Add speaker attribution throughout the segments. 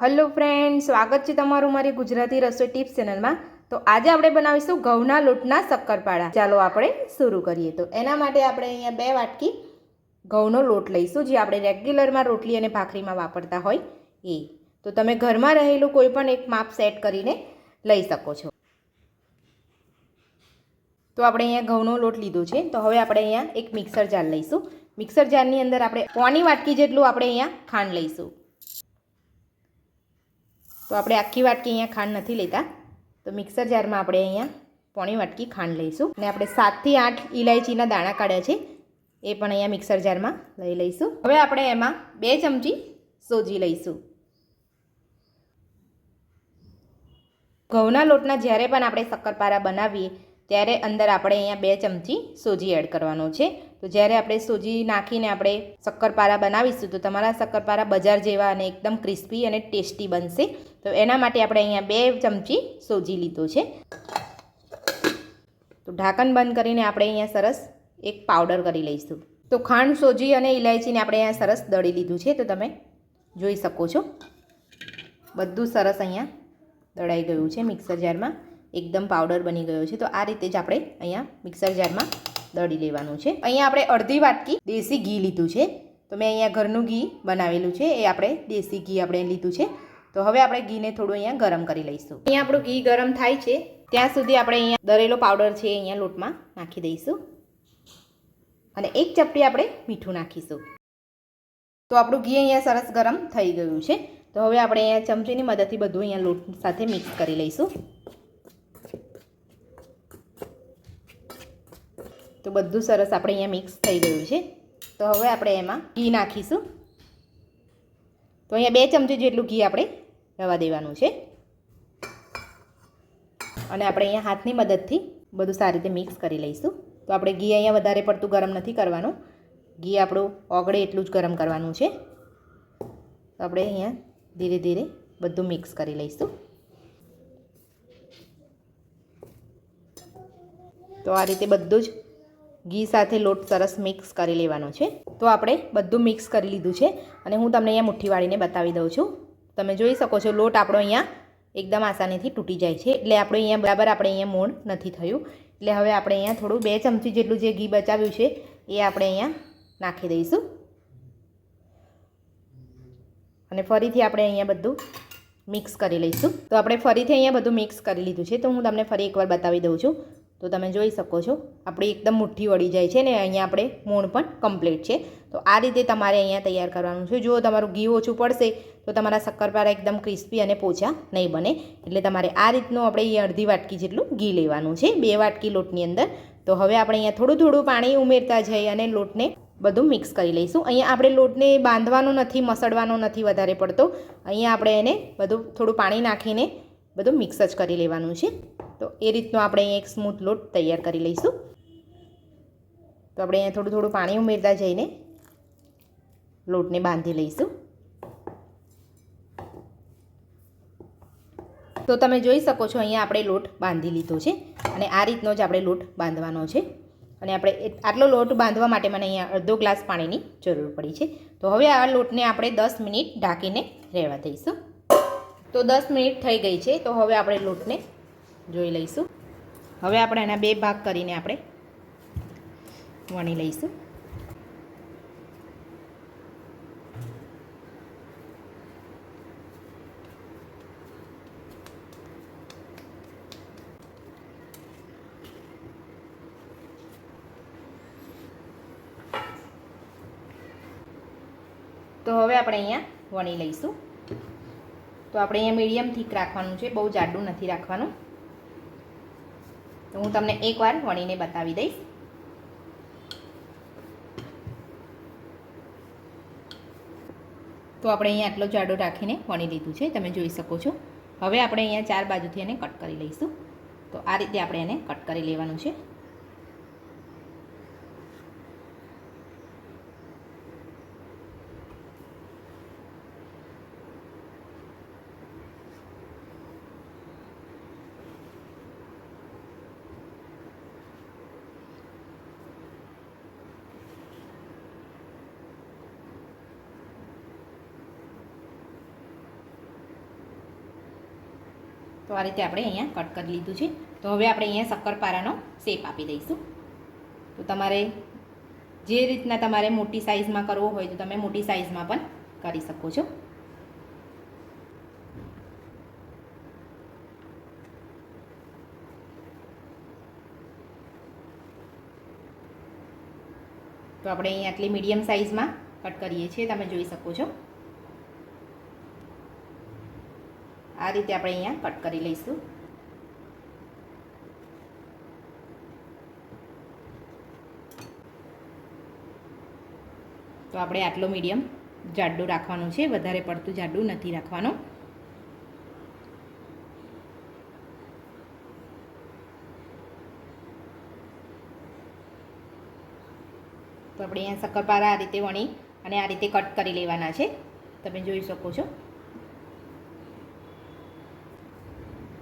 Speaker 1: Hello friend સ્વાગત છે તમારું મારી ગુજરાતી રસોઈ ટિપ્સ ચેનલમાં તો આજે આપણે બનાવીશું ઘઉંના લોટના શક્કરપાળા. ચાલો આપણે શરૂ કરીએ. તો એના માટે આપણે અહીંયા બે વાટકી ઘઉંનો લોટ લઈશું, જે આપણે રેગ્યુલરમાં રોટલી અને ભાખરીમાં વાપરતા હોય એ. તો તમે ઘરમાં રહેલું કોઈ પણ એક માપ સેટ કરીને લઈ શકો છો. તો આપણે અહીંયા ઘઉંનો લોટ લીધો છે. તો હવે આપણે અહીંયા એક મિક્સર જાર લઈશું. મિક્સર જારની અંદર આપણે પોણી વાટકી જેટલું આપણે અહીંયા ખાંડ લઈશું. તો આપણે આખી વાટકી અહીંયા ખાંડ નથી લેતા. તો મિક્સર જારમાં આપણે અહીંયા પોણી વાટકી ખાંડ લઈશું. અને આપણે સાતથી આઠ ઇલાયચીના દાણા કાઢ્યા છે. એ પણ અહીંયા મિક્સર જારમાં લઈ લઈશું. હવે આપણે એમાં બે ચમચી સોજી લઈશું. ઘઉંના લોટના જ્યારે પણ આપણે શક્કરપારા બનાવીએ, ત્યારે અંદર આપણે અહીંયા બે ચમચી સોજી એડ કરવાનો છે. તો જ્યારે આપણે સોજી નાખીને આપણે શક્કરપારા બનાવીશું, તો તમારા શક્કરપારા બજાર જેવા અને એકદમ ક્રિસ્પી અને ટેસ્ટી બનશે. તો એના માટે આપણે અહીંયા બે ચમચી સોજી લીધો છે. તો ઢાંકણ બંધ કરીને આપણે અહીંયા સરસ એક પાવડર કરી લઈશું. તો ખાંડ, સોજી અને ઇલાયચીને આપણે અહીંયા સરસ દળી લીધું છે, તો તમે જોઈ શકો છો. બધું સરસ અહીંયા દળાઈ ગયું છે, મિક્સર જારમાં. એકદમ પાવડર બની ગયો છે, તો આ રીતે જ આપણે અહીંયા મિક્સર જારમાં દળી લેવાનું છે. અહીંયા આપણે અડધી વાટકી દેશી ઘી લીધું છે. તો મેં અહીંયા ઘરનું ઘી બનાવેલું છે. એ આપણે દેશી ઘી આપણે લીધું છે. તો હવે આપણે ઘીને થોડું અહીંયા ગરમ કરી લઈશું. અહીંયા આપણું ઘી ગરમ થાય છે. ત્યાં સુધી આપણે અહીંયા દરેલો પાવડર છે અહીંયા લોટમાં નાખી દઈશું. અને એક ચપટી આપણે મીઠું નાખીશું. તો આપણું ઘી અહીંયા સરસ ગરમ થઈ ગયું છે. તો હવે આપણે અહીંયા ચમચીની મદદથી બધું અહીંયા લોટ સાથે મિક્સ કરી લઈશું. તો બધું સરસ આપણે અહીંયા મિક્સ થઈ ગયું છે. તો હવે આપણે એમાં ઘી નાખીશું. તો અહીંયા બે ચમચી જેટલું ઘી આપણે રવા દેવાનું છે. અને આપણે અહીંયા હાથની મદદથી બધું સારી રીતે મિક્સ કરી લઈશું. તો આપણે ઘી અહીંયા વધારે પડતું ગરમ નથી કરવાનું. ઘી આપણું ઓગળે એટલું જ ગરમ કરવાનું છે. તો આપણે અહીંયા ધીરે ધીરે બધું મિક્સ કરી લઈશું. તો આ રીતે બધું જ ઘી સાથે લોટ સરસ મિક્સ કરી લેવાનો છે. તો આપણે બધું મિક્સ કરી લીધું છે અને હું તમને અહીંયા મુઠ્ઠી વાળીને બતાવી દઉં છું. તમે જોઈ શકો છો લોટ આપણો અહીંયા એકદમ આસાનીથી તૂટી જાય છે. એટલે આપણે અહીંયા બરાબર આપણે અહીંયા મોણ નથી થયું. એટલે હવે આપણે અહીંયા થોડું બે ચમચી જેટલું જે ઘી બચાવ્યું છે એ આપણે અહીંયા નાખી દઈશું. અને ફરીથી આપણે અહીંયા બધું મિક્સ કરી લઈશું. તો આપણે ફરીથી અહીંયા બધું મિક્સ કરી લીધું છે. તો હું તમને ફરી એકવાર બતાવી દઉં છું. તો તમે જોઈ શકો છો, આપણી એકદમ મુઠ્ઠી વળી જાય છે ને અહીંયા આપણે મોણ પણ કમ્પ્લીટ છે. તો આ રીતે તમારે અહીંયા તૈયાર કરવાનું છે. જો તમારું ઘી ઓછું પડશે તો તમારા શક્કરપારા એકદમ ક્રિસ્પી અને પોચા નહીં બને. એટલે તમારે આ રીતનું આપણે અડધી વાટકી જેટલું ઘી લેવાનું છે, બે વાટકી લોટની અંદર. તો હવે આપણે અહીંયા થોડું થોડું પાણી ઉમેરતા જઈ અને લોટને બધું મિક્સ કરી લઈશું. અહીંયા આપણે લોટને બાંધવાનો નથી, મસળવાનો નથી વધારે પડતો. અહીંયા આપણે એને બધું થોડું પાણી નાખીને બધું મિક્સ જ કરી લેવાનું છે. તો એ રીતનો આપણે અહીંયા એક સ્મૂથ લોટ તૈયાર કરી લઈશું. તો આપણે અહીંયા થોડું થોડું પાણી ઉમેરતા જઈને લોટને બાંધી લઈશું. તો તમે જોઈ શકો છો અહીંયા આપણે લોટ બાંધી લીધો છે અને આ રીતનો જ આપણે લોટ બાંધવાનો છે. અને આપણે આટલો લોટ બાંધવા માટે મને અહીંયા અડધો ગ્લાસ પાણીની જરૂર પડી છે. તો હવે આ લોટને આપણે દસ મિનિટ ઢાંકીને રહેવા દઈશું. તો દસ મિનિટ થઈ ગઈ છે. તો હવે આપણે લોટને જોઈ લઈશું. હવે આપણે એના બે ભાગ કરીને આપણે વણી લઈશું. તો હવે આપણે અહીંયા વણી લઈશું. તો આપણે અહીંયા મીડિયમ થીક રાખવાનું છે, બહુ જાડું નથી રાખવાનું. તો હું તમને એકવાર વણીને બતાવી દઈશ. તો આપણે અહીંયા આટલો જાડો રાખીને વણી લીધું છે, તમે જોઈ શકો છો. હવે આપણે અહીંયા ચાર બાજુથી એને કટ કરી લઈશું. તો આ રીતે આપણે એને કટ કરી લેવાનું છે. તો આ રીતે આપણે અહીંયા કટ કરી લીધું છે. તો હવે આપણે અહીંયા શક્કરપારાનો શેપ આપી દઈશું. તો તમારે જે રીતના તમારે મોટી સાઇઝમાં કરવો હોય તો તમે મોટી સાઇઝમાં પણ કરી શકો છો. તો આપણે અહીંયા આટલી મીડિયમ સાઇઝમાં કટ કરીએ છીએ, તમે જોઈ શકો છો. આ રીતે આપણે અહીંયા કટ કરી લઈશું. તો આપણે આટલો મીડિયમ જાડું રાખવાનું છે. વધારે પડતું જાડું નથી રાખવાનું. તો આપણે અહીંયા શક્કરપારા આ રીતે વણી અને આ રીતે કટ કરી લેવાના છે. તમે જોઈ શકો છો.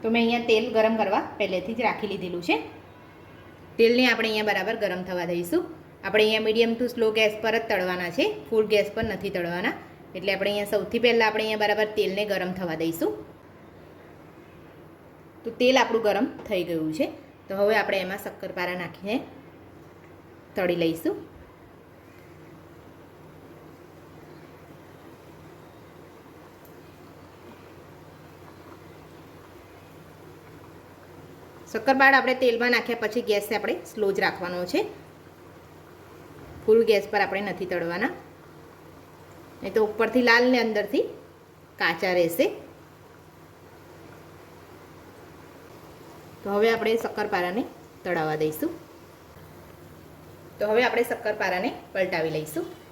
Speaker 1: તો મેં અહીંયા તેલ ગરમ કરવા પહેલેથી જ રાખી લીધેલું છે. તેલને આપણે અહીંયા બરાબર ગરમ થવા દઈશું. આપણે અહીંયા મીડિયમ ટુ સ્લો ગેસ પર જ તળવાના છે. ફૂલ ગેસ પર નથી તળવાના. એટલે આપણે અહીંયા સૌથી પહેલાં આપણે અહીંયા બરાબર તેલને ગરમ થવા દઈશું. તો તેલ આપણું ગરમ થઈ ગયું છે. તો હવે આપણે એમાં શક્કરપારા નાખીને તળી લઈશું. શક્કરપારા આપણે તેલમાં નાખ્યા પછી ગેસ આપણે સ્લો જ રાખવાનો છે. ફૂલ ગેસ પર આપણે નથી તળવાના. નહીં તો ઉપરથી લાલ ને અંદરથી કાચા રહેશે. તો હવે આપણે શક્કરપારાને તળાવવા દઈશું. તો હવે આપણે શક્કરપારાને પલટાવી લઈશું.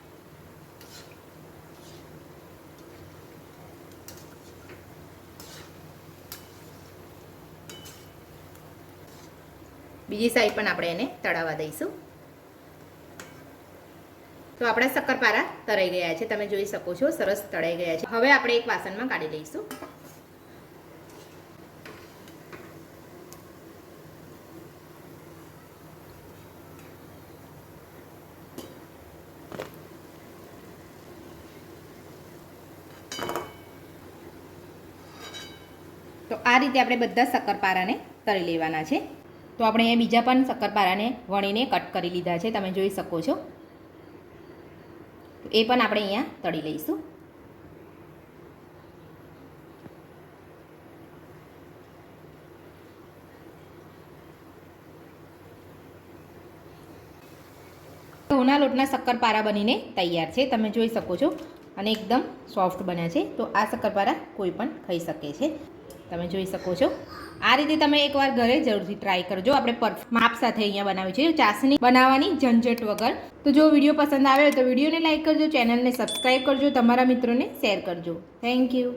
Speaker 1: બીજી સાઈડ પણ આપણે એને તળાવવા દઈશું. તો આપણા શક્કરપારા તળાઈ ગયા છે. તમે જોઈ શકો છો, સરસ તળાઈ ગયા છે. હવે આપણે એક વાસણમાં કાઢી લઈશું. તો આ રીતે આપણે બધા શક્કરપારાને તળી લેવાના છે. તો આપણે અહીંયા બીજા પણ શક્કરપારાને વણીને કટ કરી લીધા છે, તમે જોઈ શકો છો. એ પણ આપણે અહીંયા તળી લઈશું. ઘઉંના લોટના શક્કરપારા બનીને તૈયાર છે, તમે જોઈ શકો છો. અને એકદમ સોફ્ટ બન્યા છે. તો આ શક્કરપારા કોઈ પણ ખાઈ શકે છે. તમે જોઈ શકો છો. આ રીતે તમે એકવાર ઘરે જરૂરથી ટ્રાય કરજો. આપણે પરફેક્ટ માપ સાથે અહીંયા બનાવ્યું છે. ચાસણી બનાવવાની ઝંઝટ વગર. તો જો વીડિયો પસંદ આવે તો વિડીયોને લાઇક કરજો, ચેનલને સબસ્ક્રાઈબ કરજો, તમારા મિત્રોને શેર કરજો. Thank you